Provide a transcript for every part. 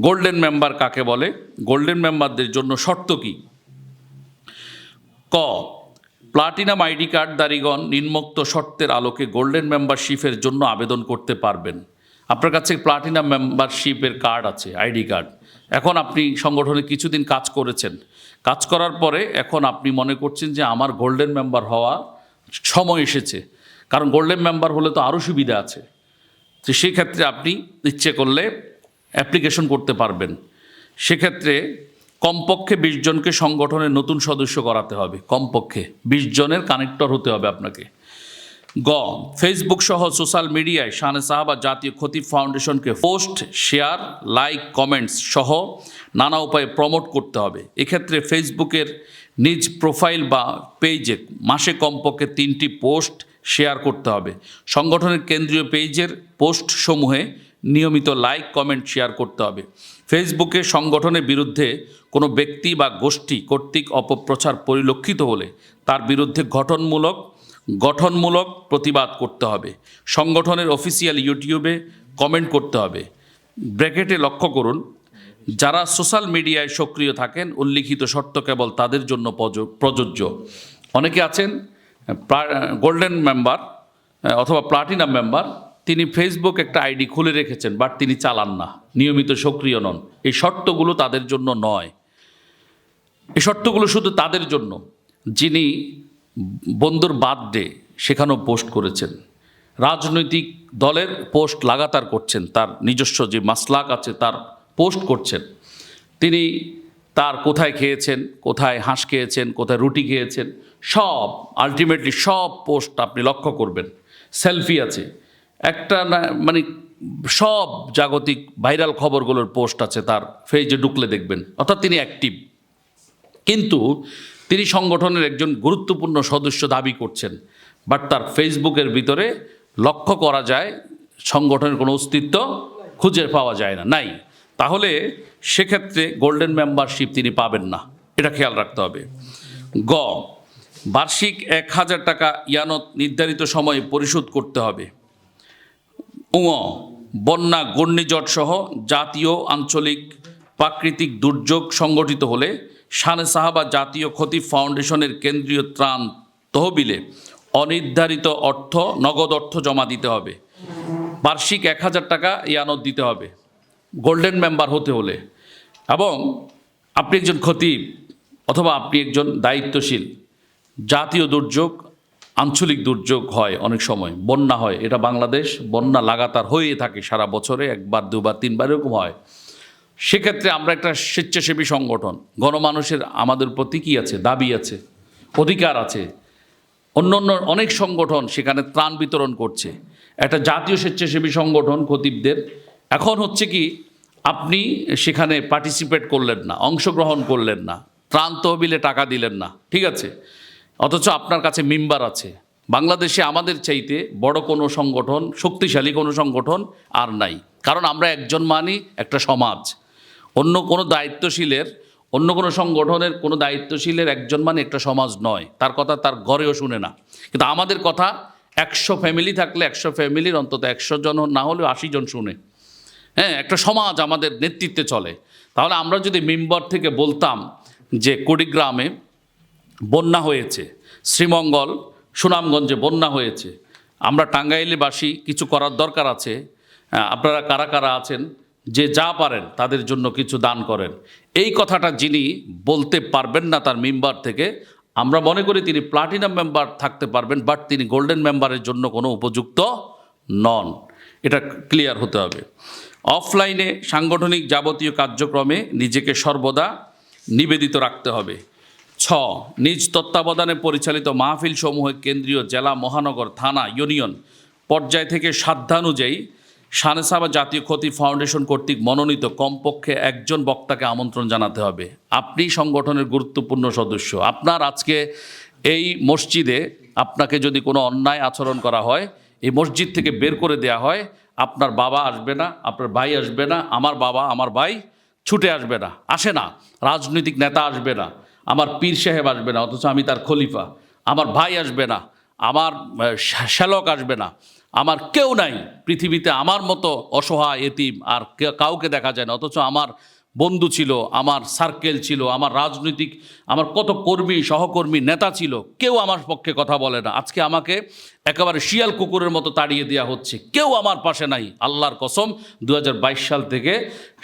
Golden member কাকে বলে? Golden মেম্বারদের জন্য শর্ত কি? ক প্লাটিনাম আইডি কার্ড কার্ডধারীগণ নিম্নোক্ত শর্তের আলোকে গোল্ডেন মেম্বারশিপের জন্য আবেদন করতে পারবেন। আপনার কাছে প্লাটিনাম মেম্বারশিপের কার্ড আছে আইডি কার্ড এখন আপনি সংগঠনে কিছুদিন কাজ করেছেন। কাজ করার পরে এখন আপনি মনে করছেন যে আমার গোল্ডেন মেম্বার হওয়া সময় এসেছে। কারণ গোল্ডেন মেম্বার হলে তো আরও সুবিধা আছে। তো সেই ক্ষেত্রে আপনি ইচ্ছে করলে অ্যাপ্লিকেশন করতে পারবেন। সেক্ষেত্রে কমপক্ষে বিশ জনকে সংগঠনের নতুন সদস্য করাতে হবে। কমপক্ষে বিশ জনের কানেক্টর হতে হবে আপনাকে। গ ফেসবুক সহ সোশ্যাল মিডিয়ায় শানে সাহাবা জাতীয় ক্ষতি ফাউন্ডেশনকে পোস্ট, শেয়ার, লাইক, কমেন্টস সহ নানা উপায়ে প্রমোট করতে হবে। এক্ষেত্রে ফেসবুকের নিজ প্রোফাইল বা পেজে মাসে কমপক্ষে তিনটি পোস্ট শেয়ার করতে হবে। সংগঠনের কেন্দ্রীয় পেজের পোস্টসমূহে নিয়মিত লাইক কমেন্ট শেয়ার করতে হবে। ফেসবুকে সংগঠনের বিরুদ্ধে কোনো ব্যক্তি বা গোষ্ঠী কর্তৃক অপপ্রচার পরিলক্ষিত হলে তার বিরুদ্ধে গঠনমূলক গঠনমূলক প্রতিবাদ করতে হবে। সংগঠনের অফিসিয়াল ইউটিউবে কমেন্ট করতে হবে। ব্র্যাকেটে লক্ষ্য করুন, যারা সোশ্যাল মিডিয়ায় সক্রিয় থাকেন, উল্লিখিত শর্ত কেবল তাদের জন্য প্রযোজ্য। অনেকে আছেন গোল্ডেন মেম্বার অথবা প্লাটিনাম মেম্বার তিনি ফেসবুক একটা আইডি খুলে রেখেছেন, বাট তিনি চালান না। নিয়মিত সক্রিয় নন। এই শর্তগুলো তাদের জন্য নয়। এই শর্তগুলো শুধু তাদের জন্য। যিনি বন্ধুর বার্থডে সেখানেও পোস্ট করেছেন। রাজনৈতিক দলের পোস্ট লাগাতার করছেন, তার নিজস্ব যে মাসলাক আছে তার পোস্ট করছেন। তিনি তার কোথায় খেয়েছেন, কোথায় হাঁস খেয়েছেন, কোথায় রুটি খেয়েছেন, সব আলটিমেটলি সব পোস্ট আপনি লক্ষ্য করবেন। সেলফি আছে। একটা মানে সব জাগতিক ভাইরাল খবরগুলোর পোস্ট আছে তার ফেজে ঢুকলে দেখবেন। অর্থাৎ তিনি অ্যাক্টিভ কিন্তু তিনি সংগঠনের একজন গুরুত্বপূর্ণ সদস্য দাবি করছেন। বাট তার ফেসবুকের ভিতরে লক্ষ্য করা যায়, সংগঠনের কোনো অস্তিত্ব খুঁজে পাওয়া যায় না, নাই। তাহলে সেক্ষেত্রে গোল্ডেন মেম্বারশিপ তিনি পাবেন না। এটা খেয়াল রাখতে হবে। গ, বার্ষিক এক হাজার টাকা ইয়ানত নির্ধারিত সময়ে পরিশোধ করতে হবে। বন্যা, ঘূর্ণিঝড় সহ জাতীয় আঞ্চলিক প্রাকৃতিক দুর্যোগ সংগঠিত হলে শানে সাহাবা জাতীয় ক্ষতি ফাউন্ডেশনের কেন্দ্রীয় ত্রাণ তহবিলে অনির্ধারিত অর্থ, নগদ অর্থ জমা দিতে হবে। বার্ষিক এক হাজার টাকা ইয়ানত দিতে হবে। গোল্ডেন মেম্বার হতে হলে। এবং আপনি একজন খতিব অথবা আপনি একজন দায়িত্বশীল। জাতীয় দুর্যোগ আঞ্চলিক দুর্যোগ হয় অনেক সময়। বন্যা হয়, এটা বাংলাদেশ, বন্যা লাগাতার হয়ে থাকে সারা বছরে, একবার, দুবার, তিনবার এরকম হয়। সেক্ষেত্রে আমরা একটা স্বেচ্ছাসেবী সংগঠন। গণমানুষের আমাদের প্রতি কী আছে? দাবি আছে, অধিকার আছে। অন্য অন্য অনেক সংগঠন সেখানে ত্রাণ বিতরণ করছে। একটা জাতীয় স্বেচ্ছাসেবী সংগঠন খতিবদের। এখন হচ্ছে কি, আপনি সেখানে পার্টিসিপেট করলেন না, অংশগ্রহণ করলেন না, ত্রাণ তহবিলে টাকা দিলেন না, ঠিক আছে? অথচ আপনার কাছে মেম্বার আছে। বাংলাদেশে আমাদের চাইতে বড় কোনো সংগঠন, শক্তিশালী কোনো সংগঠন আর নাই। কারণ আমরা একজন মানি, একটা সমাজ। অন্য কোনো দায়িত্বশীলের, অন্য কোনো সংগঠনের কোনো দায়িত্বশীলের একজন মানে একটা সমাজ নয়। তার কথা তার ঘরেও শুনে না। কিন্তু আমাদের কথা একশো ফ্যামিলি থাকলে একশো ফ্যামিলির অন্তত একশো জন না হলেও আশি জন শুনে। হ্যাঁ একটা সমাজ আমাদের নেতৃত্বে চলে। তাহলে আমরা যদি মেম্বার থেকে বলতাম যে কুড়িগ্রামে বন্যা হয়েছে। শ্রীমঙ্গল, সুনামগঞ্জে বন্যা হয়েছে। আমরা টাঙ্গাইলেবাসী কিছু করার দরকার আছে। আপনারা কারা কারা আছেন, যে যা পারেন তাদের জন্য কিছু দান করেন। এই কথাটা যিনি বলতে পারবেন না তার মেম্বার থেকে, আমরা মনে করি তিনি প্লাটিনাম মেম্বার থাকতে পারবেন, বাট তিনি গোল্ডেন মেম্বারের জন্য কোনো উপযুক্ত নন। এটা ক্লিয়ার হতে হবে। অফলাইনে সাংগঠনিক যাবতীয় কার্যক্রমে নিজেকে সর্বদা নিবেদিত রাখতে হবে। ছ, নিজ তত্ত্বাবধানে পরিচালিত মাহফিল সমূহে কেন্দ্রীয় জেলা, মহানগর, থানা, ইউনিয়ন পর্যায় থেকে সাধ্যানুযায়ী সানেসাবা জাতীয় ক্ষতি ফাউন্ডেশন কর্তৃক মনোনীত কমপক্ষে একজন বক্তাকে আমন্ত্রণ জানাতে হবে। আপনি সংগঠনের গুরুত্বপূর্ণ সদস্য। আপনার আজকে এই মসজিদে আপনাকে যদি কোনো অন্যায় আচরণ করা হয়, এই মসজিদ থেকে বের করে দেয়া হয়, আপনার বাবা আসবে না, আপনার ভাই আসবে না, আমার বাবা, আমার ভাই ছুটে আসবে না, আসে না। রাজনৈতিক নেতা আসবে না। আমার পীর সাহেব আসবে না, অথচ আমি তার খলিফা। আমার ভাই আসবে না, আমার শ্যালক আসবে না। আমার কেউ নাই, পৃথিবীতে আমার মতো অসহায়, এতিম আর কাউকে দেখা যায় না, অথচ আমার বন্ধু ছিল, আমার সার্কেল ছিল, আমার রাজনৈতিক, আমার কত কর্মী, সহকর্মী, নেতা ছিল, কেউ আমার পক্ষে কথা বলে না। আজকে আমাকে একেবারে শিয়াল কুকুরের মতো তাড়িয়ে দেওয়া হচ্ছে। কেউ আমার পাশে নাই, আল্লাহর কসম দু হাজার বাইশ সাল থেকে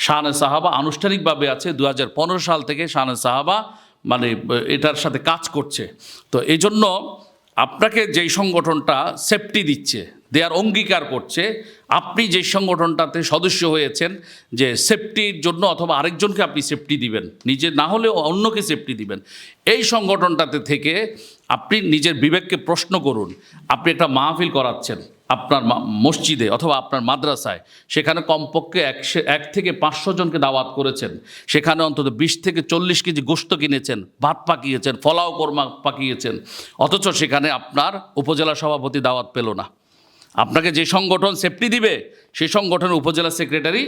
শাহানে সাহাবা আনুষ্ঠানিকভাবে আছে দু হাজার পনেরো সাল থেকে শাহানে সাহাবা মানে এটার সাথে কাজ করছে। তো এই জন্য আপনাকে যেই সংগঠনটা সেফটি দিচ্ছে দেয়ার অঙ্গীকার করছে, আপনি যে সংগঠনটাতে সদস্য হয়েছেন, যে সেফটির জন্য অথবা আরেকজনকে আপনি সেফটি দিবেন, নিজে না হলেও অন্যকে সেফটি দিবেন, এই সংগঠনটাতে থেকে আপনি নিজের বিবেককে প্রশ্ন করুন, আপনি একটা মাহফিল করাচ্ছেন আপনার মসজিদে অথবা আপনার মাদ্রাসায়, সেখানে কমপক্ষে একশো, এক থেকে পাঁচশো জনকে দাওয়াত করেছেন, সেখানে অন্তত বিশ থেকে চল্লিশ কেজি গোস্ত কিনেছেন, ভাত পাকিয়েছেন, ফলাও কোরমা পাকিয়েছেন, অথচ সেখানে আপনার উপজেলা সভাপতি দাওয়াত পেল না। আপনাকে যে সংগঠন সেফটি দিবে, সেই সংগঠনের উপজেলা সেক্রেটারি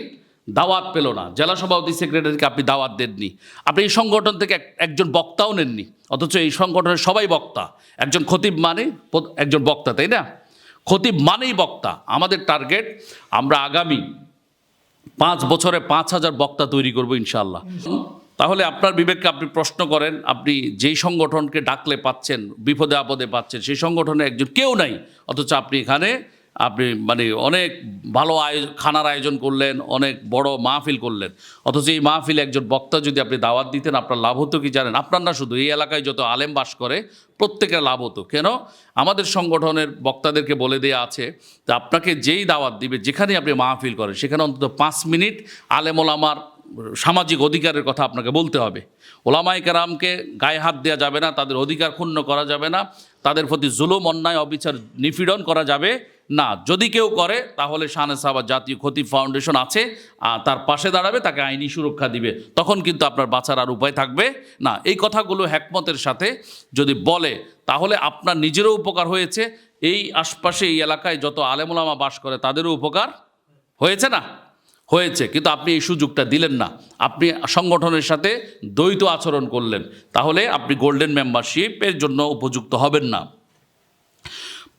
দাওয়াত পেল না। জেলা সভাপতি, সেক্রেটারিকে আপনি দাওয়াত দেননি। আপনি এই সংগঠন থেকে এক- একজন বক্তাও নেননি। অথচ এই সংগঠনের সবাই বক্তা। একজন খতিব মানে একজন বক্তা, তাই না? খতিব মানেই বক্তা। আমাদের টার্গেট, আমরা আগামী পাঁচ বছরে পাঁচ হাজার বক্তা তৈরি করব ইনশাল্লাহ তাহলে আপনার বিবেককে আপনি প্রশ্ন করেন, আপনি যেই সংগঠনকে ডাকলে পাচ্ছেন, বিপদে আপদে পাচ্ছেন, সেই সংগঠনে একজন কেউ নাই, অথচ আপনি এখানে আপনি মানে অনেক ভালো আয়োজন খানার আয়োজন করলেন, অনেক বড় মাহফিল করলেন। অথচ এই মাহফিলে একজন বক্তা যদি আপনি দাওয়াত দিতেন, আপনার লাভ হতো কি জানেন? আপনার না শুধু, এই এলাকায় যত আলেম বাস করে, প্রত্যেকের লাভ হতো। কেন? আমাদের সংগঠনের বক্তাদেরকে বলে দেওয়া আছে, যে আপনাকে যেই দাওয়াত দিবে যেখানে আপনি মাহফিল করেন, সেখানে অন্তত পাঁচ মিনিট আলেম ওলামার সামাজিক অধিকারের কথা আপনাকে বলতে হবে। ওলামাই কেরামকে গায়ে হাত দেওয়া যাবে না, তাদের অধিকার ক্ষুণ্ণ করা যাবে না, তাদের প্রতি জুলুম, অন্যায়, অবিচার, নিপীড়ন করা যাবে না, যদি কেউ করে, তাহলে শাহানে সাহাবা জাতীয় ক্ষতি ফাউন্ডেশন আছে আর তার পাশে দাঁড়াবে, তাকে আইনি সুরক্ষা দিবে। তখন কিন্তু আপনার বাঁচার আর উপায় থাকবে না। এই কথাগুলো হ্যাকমতের সাথে যদি বলে, তাহলে আপনার নিজেরও উপকার হয়েছে। এই আশপাশে, এই এলাকায় যত আলেমুলামা বাস করে, তাদেরও উপকার হয়েছে না? হয়েছে, কিন্তু আপনি এই সুযোগটা দিলেন না। আপনি সংগঠনের সাথে দ্বৈত আচরণ করলেন। তাহলে আপনি গোল্ডেন মেম্বারশিপের জন্য উপযুক্ত হবেন না।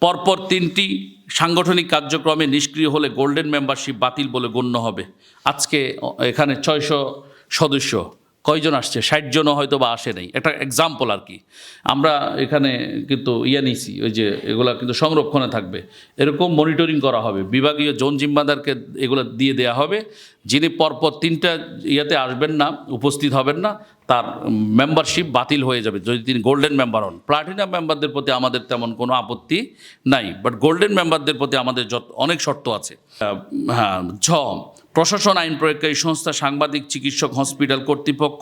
পরপর তিনটি সাংগঠনিক কার্যক্রমে নিষ্ক্রিয় হলে গোল্ডেন মেম্বারশিপ বাতিল বলে গণ্য হবে। আজকে এখানে ছয়শো সদস্য। কয়জন আসছে? ষাট জনও হয়তো বা আসে নাই। একটা এক্সাম্পল আর কি। আমরা এখানে কিন্তু ইয়ে নিছি ওই যে এগুলা কিন্তু সংরক্ষণে থাকবে। এরকম মনিটরিং করা হবে। বিভাগীয় জোন জিম্মাদারকে এগুলো দিয়ে দেওয়া হবে। যিনি পরপর তিনটা ইয়েতে আসবেন না, উপস্থিত হবেন না, তার মেম্বারশিপ বাতিল হয়ে যাবে। যদি তিনি গোল্ডেন মেম্বার হন। প্লাটিনাম মেম্বারদের প্রতি আমাদের তেমন কোনো আপত্তি নাই। বাট গোল্ডেন মেম্বারদের প্রতি আমাদের যত, অনেক শর্ত আছে। হ্যাঁ ঝ প্রশাসন, আইন প্রয়োগকারী সংস্থা, সাংবাদিক, চিকিৎসক, হসপিটাল কর্তৃপক্ষ,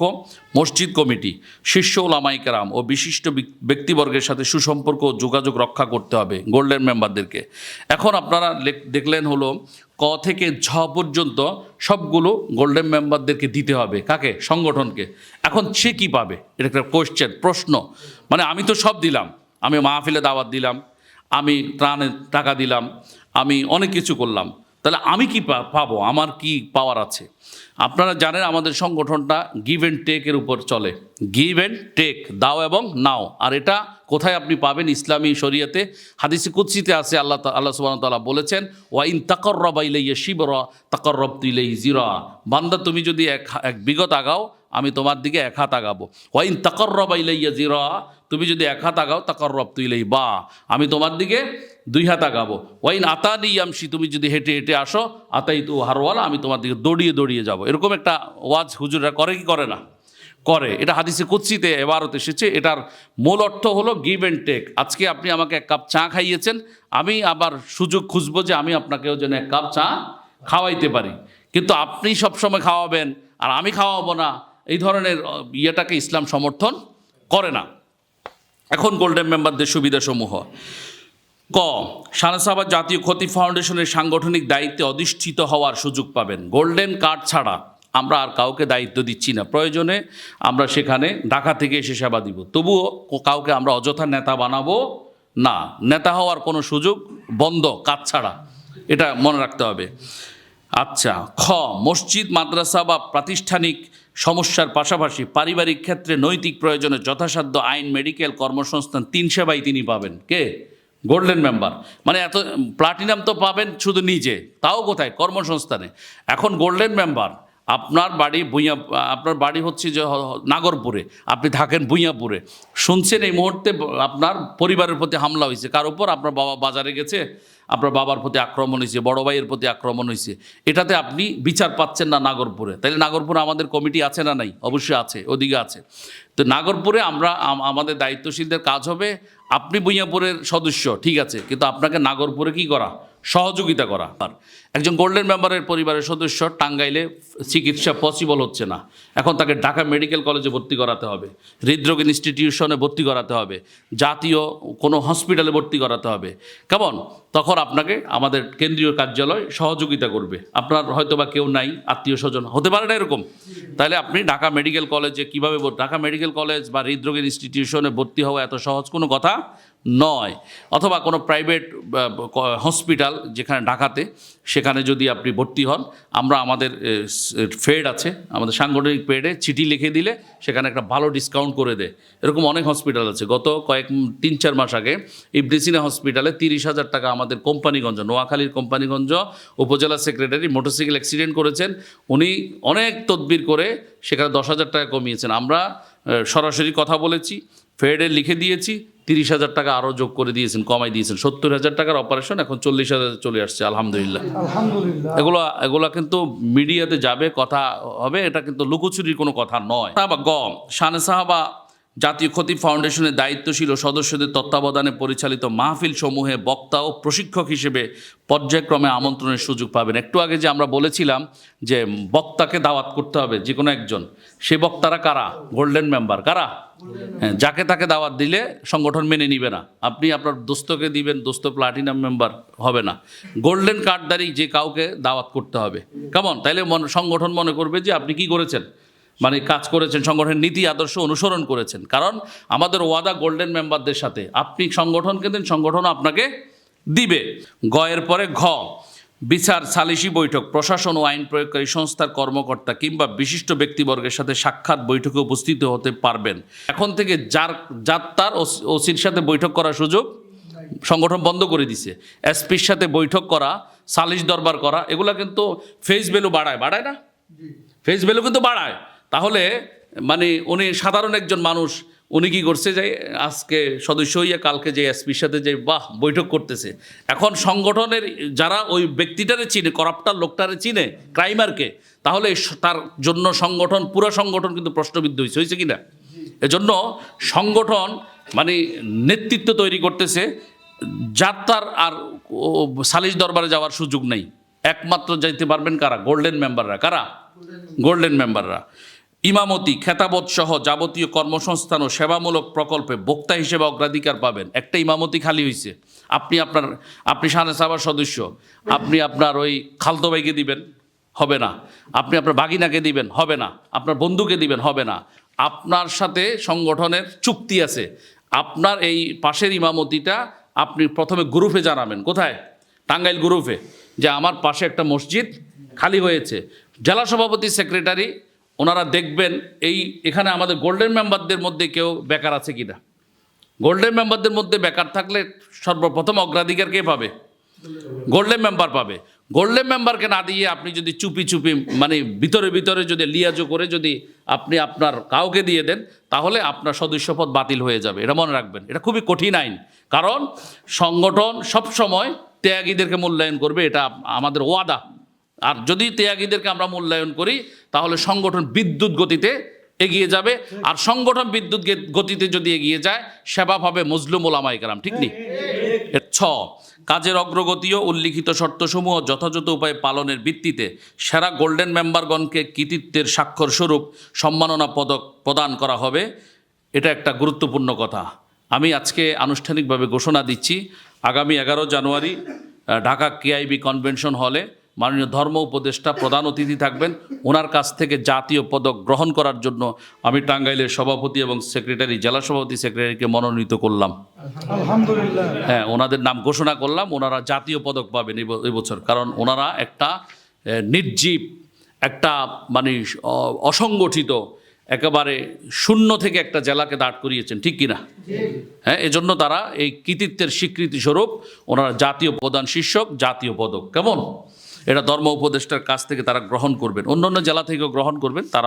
মসজিদ কমিটি শীর্ষ ওলামাইকারাম ও বিশিষ্ট ব্যক্তিবর্গের সাথে সুসম্পর্ক ও যোগাযোগ রক্ষা করতে হবে গোল্ডেন মেম্বারদেরকে। এখন আপনারা দেখলেন হলো ক থেকে ঝ পর্যন্ত সবগুলো গোল্ডেন মেম্বারদেরকে দিতে হবে। কাকে? সংগঠনকে। এখন সে কী পাবে? এটা একটা কোয়েশ্চেন প্রশ্ন। মানে আমি তো সব দিলাম। আমি মাহফিলে দাওয়াত দিলাম, আমি ত্রাণে টাকা দিলাম, আমি অনেক কিছু করলাম। তাহলে আমি কি পাবো? আমার কি পাওয়ার আছে? আপনারা জানেন আমাদের সংগঠনটা গিভ অ্যান্ড টেকের উপর চলে। গিভ অ্যান্ড টেক দাও এবং নাও। আর এটা কোথায় আপনি পাবেন? ইসলামী শরিয়াতে। হাদিসে কুৎসিতে আছে, আল্লাহ আল্লাহ সুবাহ তাআলা বলেছেন ওয়াইন তাকর্রবা ইলাইয়া শিবরা তাকর্রব তুইলাই জিরা বান্দা, তুমি যদি এক এক বিগত আগাও, আমি তোমার দিকে এক হাত আগাবো। ওয়াইন তাকর্রবা ইলাইয়া জিরা তুমি যদি এক হাত আগাও তাকর্রব তুইলাই বা আমি তোমার দিকে দুই হাত আগাবো। ওয়াইন আতানি আমসি তুমি যদি হেঁটে হেঁটে আসো আতাই তু হারওয়ালা, আমি তোমার দিকে দৌড়িয়ে দৌড়িয়ে যাব। এরকম একটা ওয়াজ হুজুররা করে কি করে না? করে। এটা হাদিসে কুৎসিতে এবারত এসেছে। এটার মূল অর্থ হলো গিভ অ্যান্ড টেক আজকে আপনি আমাকে এক কাপ চা খাইয়েছেন, আমি আবার সুযোগ খুঁজবো যে আমি আপনাকেও যেন এক কাপ চা খাওয়াইতে পারি। কিন্তু আপনি সবসময় খাওয়াবেন, আর আমি খাওয়াবো না। এই ধরনের ইয়েটাকে ইসলাম সমর্থন করে না। এখন গোল্ডেন মেম্বারদের সুবিধাসমূহ। ক সানাসাবাদ জাতীয় ক্ষতি ফাউন্ডেশনের সাংগঠনিক দায়িত্বে অধিষ্ঠিত হওয়ার সুযোগ পাবেন। গোল্ডেন কার্ড ছাড়া আমরা আর কাউকে দায়িত্ব দিচ্ছি না। প্রয়োজনে আমরা সেখানে ঢাকা থেকে এসে সেবা দিব। তবুও কাউকে আমরা অযথা নেতা বানাবো না। নেতা হওয়ার কোনো সুযোগ বন্ধ, কাজ ছাড়া। এটা মনে রাখতে হবে। আচ্ছা খ, মসজিদ, মাদ্রাসা বা প্রাতিষ্ঠানিক সমস্যার পাশাপাশি পারিবারিক ক্ষেত্রে নৈতিক প্রয়োজনে যথাসাধ্য আইন, মেডিকেল, কর্মসংস্থান, তিন সেবাই তিনি পাবেন। কে? Golden member. মানে এত প্লাটিনাম তো পাবেন শুধু নিজে। তাও কোথায়? কর্মসংস্থানে। এখন গোল্ডেন মেম্বার আপনার বাড়ি ভুঁইয়া, আপনার বাড়ি হচ্ছে যে নাগরপুরে, আপনি থাকেন ভুঁইয়াপুরে। শুনছেন এই মুহূর্তে আপনার পরিবারের প্রতি হামলা হয়েছে। কার উপর? আপনার বাবা বাজারে গেছে, আপনার বাবার প্রতি আক্রমণ হয়েছে, বড় ভাইয়ের প্রতি আক্রমণ হয়েছে। এটাতে আপনি বিচার পাচ্ছেন না নাগরপুরে। তাহলে নাগরপুরে আমাদের কমিটি আছে না নাই? অবশ্যই আছে, ওদিকে আছে। তো নাগরপুরে আমরা আমাদের দায়িত্বশীলদের কাজ হবে, আপনি ভুঁইয়াপুরের সদস্য, ঠিক আছে। কিন্তু আপনাকে নাগরপুরে কি করা? সহযোগিতা করা একজন গোল্ডেন মেম্বারের পরিবারের সদস্য টাঙ্গাইলে চিকিৎসা পসিবল হচ্ছে না। এখন তাকে ঢাকা মেডিকেল কলেজে ভর্তি করাতে হবে, হৃদরোগ ইনস্টিটিউশনে ভর্তি করাতে হবে, জাতীয় কোনো হসপিটালে ভর্তি করাতে হবে। কেমন? তখন আপনাকে আমাদের কেন্দ্রীয় কার্যালয় সহযোগিতা করবে। আপনার হয়তো বা কেউ নাই, আত্মীয় স্বজন, হতে পারে না এরকম। তাহলে আপনি ঢাকা মেডিকেল কলেজে কীভাবে ঢাকা মেডিকেল কলেজ বা হৃদরোগের ইনস্টিটিউশনে ভর্তি হওয়া এত সহজ কোনো কথা? নয়। অথবা কোনো প্রাইভেট হসপিটাল যেখানে ঢাকাতে, সেখানে যদি আপনি ভর্তি হন, আমরা আমাদের ফেড আছে, আমাদের সাংগঠনিক পেডে চিঠি লিখে দিলে সেখানে একটা ভালো ডিসকাউন্ট করে দেয়। এরকম অনেক হসপিটাল আছে। গত কয়েক, তিন, চার মাস আগে ইবডিসিনা হসপিটালে তিরিশ হাজার টাকা আমাদের কোম্পানিগঞ্জ, নোয়াখালীর কোম্পানিগঞ্জ উপজেলা সেক্রেটারি মোটরসাইকেল অ্যাক্সিডেন্ট করেছেন। উনি অনেক তদবির করে সেখানে দশ হাজার টাকা কমিয়েছেন। আমরা সরাসরি কথা বলেছি ফেডে লিখে দিয়েছি তিরিশ হাজার টাকা আরও যোগ করে দিয়েছেন কমাই দিয়েছেন। সত্তর হাজার টাকার অপারেশন এখন চল্লিশ হাজার চলে আসছে আলহামদুলিল্লাহ। আলহামদুলিল্লাহ। এগুলো এগুলো কিন্তু মিডিয়াতে যাবে কথা হবে এটা কিন্তু লুকোচুরির কোনো কথা নয়। বা গম শানে সাহাবা জাতীয় ক্ষতি ফাউন্ডেশনের দায়িত্বশীল ও সদস্যদের তত্ত্বাবধানে পরিচালিত মাহফিল সমূহে বক্তা ও প্রশিক্ষক হিসেবে পর্যায়ক্রমে আমন্ত্রণের সুযোগ পাবেন। একটু আগে যে আমরা বলেছিলাম যে বক্তাকে দাওয়াত করতে হবে যে কোনো একজন, সে বক্তারা কারা? গোল্ডেন মেম্বার কারা? হ্যাঁ যাকে তাকে দাওয়াত দিলে সংগঠন মেনে নিবে না। আপনি আপনার দোস্তকে দিবেন, দোস্ত প্লাটিনাম মেম্বার হবে না। গোল্ডেন কার্ডদারি যে কাউকে দাওয়াত করতে হবে। কেমন তাইলে মন- সংগঠন মনে করবে যে আপনি কি করেছেন? মানে কাজ করেছেন সংগঠনের নীতি আদর্শ অনুসরণ করেছেন। কারণ আমাদের ওয়াদা গোল্ডেন মেম্বারদের সাথে। আপনি সংগঠনকে দিন সংগঠন আপনাকে দিবে। গয়ের পরে ঘ বিচার সালিসি বৈঠক। প্রশাসন ও আইন প্রয়োগকারী সংস্থার কর্মকর্তা কিংবা বিশিষ্ট ব্যক্তিবর্গের সাথে সাক্ষাৎ বৈঠকে উপস্থিত হতে পারবেন। এখন থেকে যার যার তার ওসির সাথে বৈঠক করার সুযোগ সংগঠন বন্ধ করে দিছে। এসপির সাথে বৈঠক করা সালিশ দরবার করা এগুলো কিন্তু ফেস ভ্যালু বাড়ায়। বাড়ায় না? ফেস ভ্যালু কিন্তু বাড়ায়। তাহলে মানে উনি সাধারণ একজন মানুষ, উনি কি করছে যে, আজকে সদস্য হইয়া কালকে যে এসপির সাথে যে, বাহ, বৈঠক করতেছে। এখন সংগঠনের যারা ওই ব্যক্তিটারে চিনে, করাপ্টার লোকটারে চিনে, ক্রাইমারকে, তাহলে তার জন্য সংগঠন, পুরো সংগঠন কিন্তু প্রশ্নবিদ্ধ হয়েছে হয়েছে কিনা? এজন্য সংগঠন মানে নেতৃত্ব তৈরি করতেছে, যার তার আর সালিশ দরবারে যাওয়ার সুযোগ নেই। একমাত্র যাইতে পারবেন কারা? গোল্ডেন মেম্বাররা কারা? গোল্ডেন মেম্বাররা ইমামতি খেতাবত সহ যাবতীয় কর্মসংস্থান ও সেবামূলক প্রকল্পে বক্তা হিসেবে অগ্রাধিকার পাবেন। একটা ইমামতি খালি হয়েছে আপনি আপনার, আপনি শানে সাবার সদস্য, আপনি আপনার ওই খালতো ভাইকে দিবেন, হবে না। আপনি আপনার বাগিনাকে দিবেন, হবে না। আপনার বন্ধুকে দিবেন, হবে না। আপনার সাথে সংগঠনের চুক্তি আছে। আপনার এই পাশের ইমামতিটা আপনি প্রথমে গ্রুপে জানাবেন। কোথায়? টাঙ্গাইল গ্রুপে। যে আমার পাশে একটা মসজিদ খালি হয়েছে। জেলা সভাপতি, সেক্রেটারি ওনারা দেখবেন এই এখানে আমাদের গোল্ডেন মেম্বারদের মধ্যে কেউ বেকার আছে কি না গোল্ডেন মেম্বারদের মধ্যে বেকার থাকলে সর্বপ্রথম অগ্রাধিকার কে পাবে? গোল্ডেন মেম্বার পাবে। গোল্ডেন মেম্বারকে না দিয়ে আপনি যদি চুপি চুপি মানে ভিতরে ভিতরে যদি লিয়াজো করে যদি আপনি আপনার কাউকে দিয়ে দেন, তাহলে আপনার সদস্যপদ বাতিল হয়ে যাবে। এটা মনে রাখবেন। এটা খুবই কঠিন আইন। কারণ সংগঠন সব সময় ত্যাগীদেরকে মূল্যায়ন করবে। এটা আমাদের ওয়াদা। আর যদি ত্যাগীদেরকে আমরা মূল্যায়ন করি, তাহলে সংগঠন বিদ্যুৎ গতিতে এগিয়ে যাবে। আর সংগঠন বিদ্যুৎ গতিতে যদি এগিয়ে যায় সেবা পাবে মজলুম ওলামাই কালাম ঠিক নেই ছ, কাজের অগ্রগতি ও উল্লিখিত শর্তসমূহ যথাযথ উপায়ে পালনের ভিত্তিতে সেরা গোল্ডেন মেম্বারগণকে কৃতিত্বের স্বাক্ষর স্বরূপ সম্মাননা পদক প্রদান করা হবে। এটা একটা গুরুত্বপূর্ণ কথা। আমি আজকে আনুষ্ঠানিকভাবে ঘোষণা দিচ্ছি, আগামী এগারো জানুয়ারি ঢাকা কেআইবি কনভেনশন হলে মাননীয় ধর্ম উপদেষ্টা প্রধান অতিথি থাকবেন। ওনার কাছ থেকে জাতীয় পদক গ্রহণ করার জন্য আমি টাঙ্গাইলের সভাপতি এবং সেক্রেটারি জেলা সভাপতি সেক্রেটারিকে মনোনীত করলাম। আলহামদুলিল্লাহ। হ্যাঁ ওনাদের নাম ঘোষণা করলাম ওনারা জাতীয় পদক পাবেন এই বছর কারণ ওনারা একটা নির্জীব একটা মানে অসংগঠিত একেবারে শূন্য থেকে একটা জেলাকে দাঁড় করিয়েছেন ঠিক কিনা? হ্যাঁ এজন্য তারা এই কৃতিত্বের স্বীকৃতি স্বরূপ ওনারা জাতীয় প্রধান শীর্ষক জাতীয় পদক। কেমন? এটা ধর্ম উপদেষ্টার কাছ থেকে তারা গ্রহণ করবেন। অন্য অন্য জেলা থেকেও গ্রহণ করবেন, তারা